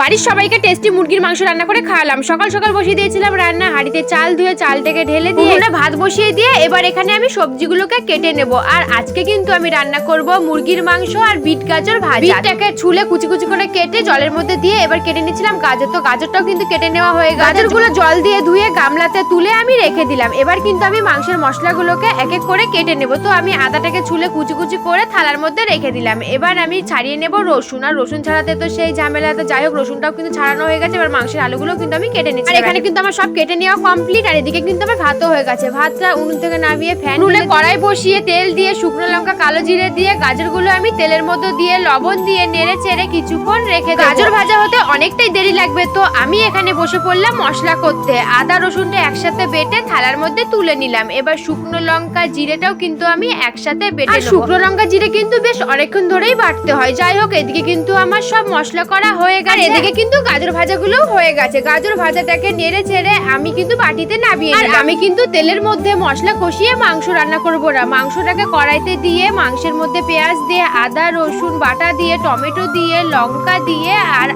বাড়ির সবাইকে টেস্টি মুরগির মাংস রান্না করে খাওয়ালাম। সকাল সকাল বসিয়ে দিয়েছিলাম রান্না হাঁড়িতে চাল ধুয়ে চালটাকে ঢেলে দিয়ে উনুনে ভাত বসিয়ে দিয়ে এবার এখানে আমি সবজিগুলোকে কেটে নেব। আর আজকে কিন্তু আমি রান্না করব মুরগির মাংস আর বিট গাজর ভাজা। বিটটাকে ছুলে কুচি কুচি করে কেটে জলের মধ্যে দিয়ে এবার কেটে নিয়েছিলাম গাজর। তো গাজরটাও কিন্তু কেটে নেওয়া হয়ে গেছে। গাজরগুলো জল দিয়ে ধুয়ে গামলাতে তুলে আমি রেখে দিলাম। এবার কিন্তু আমি মাংসের মশলাগুলোকে এক এক করে কেটে নেব। তো আমি আদাটাকে ছুলে কুচি কুচি করে থালার মধ্যে রেখে দিলাম। এবার আমি ছাড়িয়ে নেব রসুন। আর রসুন ছাড়াতে তো সেই ঝামেলাতে যাই হোক রসুনটাও কিন্তু ছাড়ানো হয়ে গেছে এবার মাংসের আলুগুলো কিন্তু আমি কেটে নিচ্ছি। আর এখানে কিন্তু আমার সব কেটে নেওয়া কমপ্লিট আর এদিকে কিন্তু আমার ভাতও হয়ে গেছে। ভাতটা উনুন থেকে নামিয়ে ফ্যান তুলে কড়াই বসিয়ে তেল দিয়ে শুকনো লঙ্কা কালো জিরে দিয়ে গাজরগুলো আমি তেলের মধ্যে দিয়ে লবণ দিয়ে নেড়ে চেড়ে কিছুক্ষণ রেখে। গাজর ভাজা হতে অনেকটাই দেরি লাগবে তো আমি এখানে বসে পড়লাম মশলা করতে। আদা রসুনটা একসাথে বেটে থালার মধ্যে তুলে নিলাম। এবার শুকনো লঙ্কা জিরেটাও কিন্তু আমি একসাথে বেটে। শুকনো লঙ্কা জিরে কিন্তু বেশ অনেকক্ষণ ধরেই বাটতে হয়। যাই হোক এদিকে কিন্তু আমার সব মশলা করা হয়ে গেছে। এদিকে কিন্তু গাজর ভাজাগুলো হয়ে গেছে। গাজর ভাজাটাকে নেড়ে ছেড়ে আমি কিন্তু বাটিতে নামিয়ে আর আমি কিন্তু তেলের মধ্যে মশলা কষিয়ে মাংস রান্না করব না। মাংসটাকে কড়াইতে দিয়ে মাংসের মধ্যে পেঁয়াজ দিয়ে আদা রসুন বাটা দিয়ে টমেটো দিয়ে লঙ্কা দিয়ে আর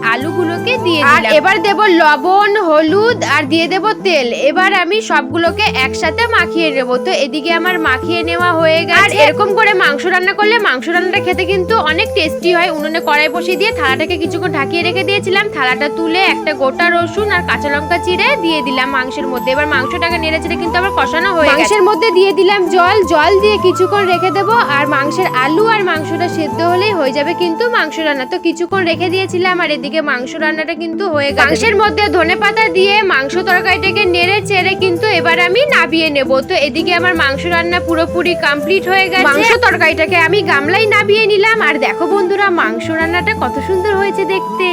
আলুগুলোকে দিয়ে আর এবার দেব লবণ হলুদ আর দিয়ে দেব তেল। এবার আমি সবগুলোকে একসাথে মাখিয়ে নেব। তো এদিকে আমার মাখিয়ে নেওয়া হয়ে গেছে। আর এরকম করে মাংস রান্না করলে মাংস রান্নাটা খেতে কিন্তু অনেক টেস্টি হয়। উনুনে কড়াই বসিয়ে দিয়ে থালাটাকে কিছুক্ষণ ঢাকিয়ে রেখে দিয়েছিলাম। থালাটা তুলে একটা গোটা রসুন আর কাঁচা লঙ্কা চিড়ে দিয়ে দিলাম মাংসের মধ্যে। এবার মাংসটাকে নেড়ে চেড়ে কিন্তু আবার কষানো হয়ে মাংসের মধ্যে দিয়ে দিলাম জল। জল দিয়ে কিছুক্ষণ রেখে দেবো। আর মাংসের আলু আর মাংসটা সেদ্ধ হলেই হয়ে যাবে কিন্তু মাংস রান্না। তো কিছুক্ষণ রেখে দিয়েছিলাম আর এদিকে মাংস রান্নাটা কিন্তু হয়ে গেছে। মাংসের মধ্যে ধনে পাতা দিয়ে মাংস তরকারিটাকে নেড়ে চেড়ে কিন্তু এবার আমি নাবিয়ে নেব। তো এদিকে আমার মাংস রান্না পুরোপুরি কমপ্লিট হয়ে গেছে। মাংস তরকারিটাকে আমি গামলাই নাবিয়ে নিলাম। আর দেখো বন্ধুরা মাংস রান্নাটা কত সুন্দর হয়েছে দেখতে।